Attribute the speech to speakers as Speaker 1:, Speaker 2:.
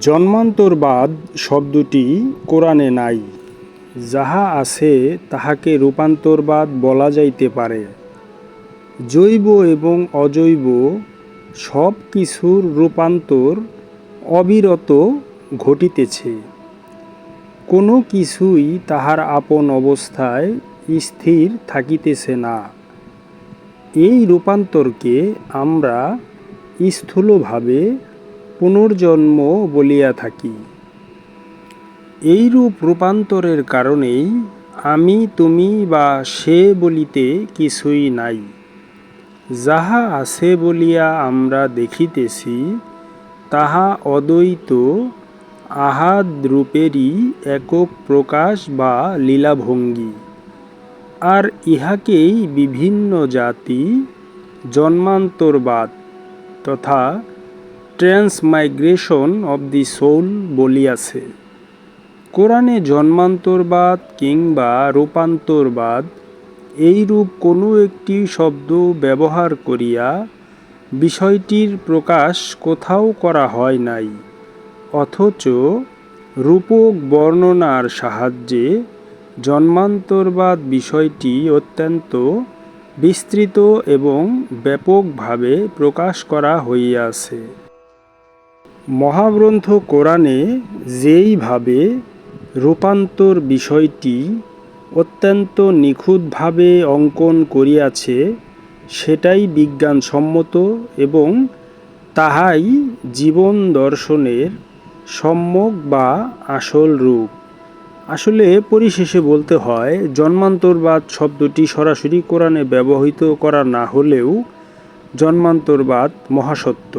Speaker 1: জন্মান্তরবাদ শব্দটি কোরআনে নাই। যাহা আছে, তাহাকে রূপান্তরবাদ বলা যাইতে পারে। জৈব এবং অজৈব সব কিছুর রূপান্তর অবিরত ঘটিতেছে। কোনো কিছুই তাহার আপন অবস্থায় স্থির থাকিতেছে না। এই রূপান্তরকে আমরা স্থূলভাবে পুনর্জন্ম বলিয়া থাকি। এইরূপ রূপান্তরের কারণেই আমি তুমি বা সে বলিতে কিছুই নাই। যাহা আছে বলিয়া আমরা দেখিতেছি, তাহা অদ্বৈত, আহাদ রূপেরই একক প্রকাশ বা লীলাভঙ্গি। আর ইহাকেই বিভিন্ন জাতি, জন্মান্তরবাদ তথা ট্রান্সমাইগ্রেশন অব দি সোল বলিয়াছে। কোরআনে জন্মান্তরবাদ কিংবা রূপান্তরবাদ এইরূপ কোনো একটি শব্দ ব্যবহার করিয়া বিষয়টির প্রকাশ কোথাও করা হয় নাই, অথচ রূপক বর্ণনার সাহায্যে জন্মান্তরবাদ বিষয়টি অত্যন্ত বিস্তৃত এবং ব্যাপকভাবে প্রকাশ করা হইয়াছে। মহাগ্রন্থ কোরআনে যেইভাবে রূপান্তর বিষয়টি অত্যন্ত নিখুঁতভাবে অঙ্কন করিয়াছে, সেটাই বিজ্ঞানসম্মত এবং তাহাই জীবন দর্শনের সম্যক বা আসল রূপ। আসলে পরিশেষে বলতে হয়, জন্মান্তরবাদ শব্দটি সরাসরি কোরআনে ব্যবহৃত করা না হলেও জন্মান্তরবাদ মহাসত্য।